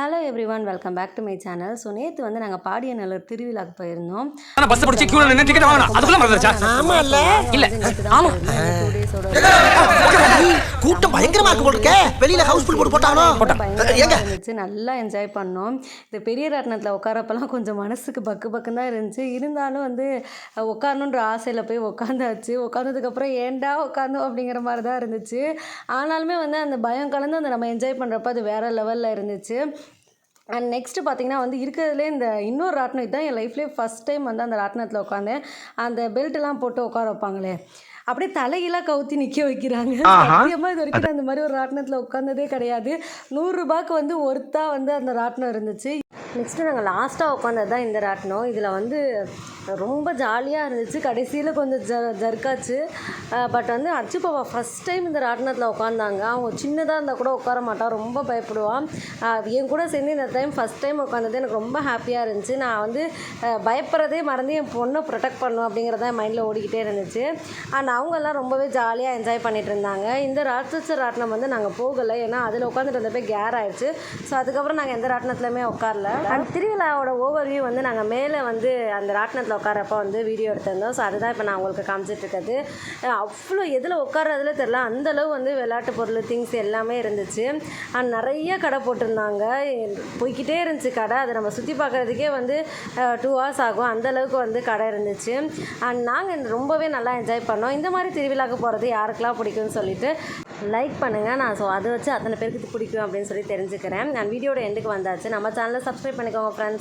Hello everyone welcome back to my channel so நேற்று வந்து நாங்கள் பாடியநல்லூர் திருவிழாக்கு போயிருந்தோம். பஸ் பிடிச்சி கியூல நின்னு கூட்டம் பயங்கரமா இருக்கு போல இருக்கே வெளியில ஹவுஸ் ஃபுல் போட்டு போட்டாங்களோ எங்க? இருந்துச்சு. நல்லா என்ஜாய் பண்ணோம். இந்த பெரிய ராட்டினத்தில் உட்காரப்பெல்லாம் கொஞ்சம் மனசுக்கு பக்கு பக்குன்னு தான் இருந்துச்சு. இருந்தாலும் வந்து உட்காரணுன்ற ஆசையில் போய் உட்காந்தாச்சு. உட்காந்ததுக்கப்புறம் ஏன்டா உட்காந்தோம் அப்படிங்கிற மாதிரி தான் இருந்துச்சு. ஆனாலுமே வந்து அந்த பயம் கலந்து அந்த நம்ம என்ஜாய் பண்ணுறப்ப அது வேறு லெவலில் இருந்துச்சு. அண்ட் நெக்ஸ்ட்டு பார்த்தீங்கன்னா வந்து இருக்கிறதுலே இந்த இன்னொரு ராட்டினம் இதுதான் என் லைஃப்லேயே ஃபஸ்ட் டைம் வந்து அந்த ராட்டினத்தில் உட்காந்தேன் அந்த பெல்ட்டெல்லாம் போட்டு உட்கார வைப்பாங்களே. அப்படியே தலையெல்லாம் கவுத்தி நிற்க வைக்கிறாங்க. சத்தியமாக இது வரைக்கும் இந்த மாதிரி ஒரு ராட்டினத்தில் உட்காந்ததே கிடையாது. நூறுரூபாய்க்கு வந்து ஒருத்தா வந்து அந்த ராட்டினம் இருந்துச்சு. நெக்ஸ்ட்டு நாங்கள் லாஸ்ட்டாக உட்காந்தது தான் இந்த ராட்டினம். இதில் வந்து ரொம்ப ஜாலியாக இருந்துச்சு. கடைசியில் கொஞ்சம் ஜ ஜர்க்காச்சு. பட் வந்து அச்சு பாப்பா ஃபஸ்ட் டைம் இந்த ராட்டினத்தில் உட்காந்தாங்க அவங்க சின்னதாக இருந்தால் கூட உட்கார மாட்டான் ரொம்ப பயப்படுவான் என் கூட சேர்ந்து இந்த டைம் ஃபஸ்ட் டைம் உட்காந்தது எனக்கு ரொம்ப ஹாப்பியாக இருந்துச்சு. நான் வந்து பயப்படுறதே மறந்து என் பொண்ணை ப்ரொடெக்ட் பண்ணும் அப்படிங்கிறத என் மைண்டில் ஓடிக்கிட்டே இருந்துச்சு. அண்ட் அவங்கெல்லாம் ரொம்பவே ஜாலியாக என்ஜாய் பண்ணிட்டு இருந்தாங்க. இந்த ராட்சச ராட்டினம் வந்து நாங்கள் போகலை. ஏன்னா அதில் உட்காந்துட்டு இருந்தப்போ கேர் ஆயிடுச்சு ஸோ அதுக்கப்புறம் நாங்கள் எந்த ராட்டினத்துலையுமே உட்காரல அண்ட் திருவிழாவோட ஓவர்வியூ வந்து நாங்கள் மேலே வந்து அந்த ராட்டினத்தில் உட்காரப்ப வந்து வீடியோ எடுத்திருந்தோம். ஸோ அதுதான் இப்போ நான் உங்களுக்கு காமிச்சிட்ருக்கிறது. அவ்வளோ எதில் உட்காரதுல தெரில அந்தளவு வந்து விளையாட்டு பொருள் திங்ஸ் எல்லாமே இருந்துச்சு. அண்ட் நிறைய கடை போட்டிருந்தாங்க. போய்க்கிட்டே இருந்துச்சு கடை. அதை நம்ம சுற்றி பார்க்குறதுக்கே வந்து டூ ஹவர்ஸ் ஆகும். அந்தளவுக்கு வந்து கடை இருந்துச்சு. அண்ட் நாங்கள் ரொம்பவே நல்லா என்ஜாய் பண்ணோம். இந்த மாதிரி திருவிழாக்கு போகிறது யாருக்கெல்லாம் பிடிக்கும்னு சொல்லிட்டு லைக் பண்ணுங்கள் நான் ஸோ அதை வச்சு அத்தனை பேருக்கு பிடிக்கும் அப்படின்னு சொல்லி தெரிஞ்சுக்கிறேன். நான் வீடியோட எண்டுக்கு வந்தாச்சு. நம்ம சேனலை சப்ஸ்கிரைப் பண்ணிக்கோங்க ஃப்ரெண்ட்ஸ்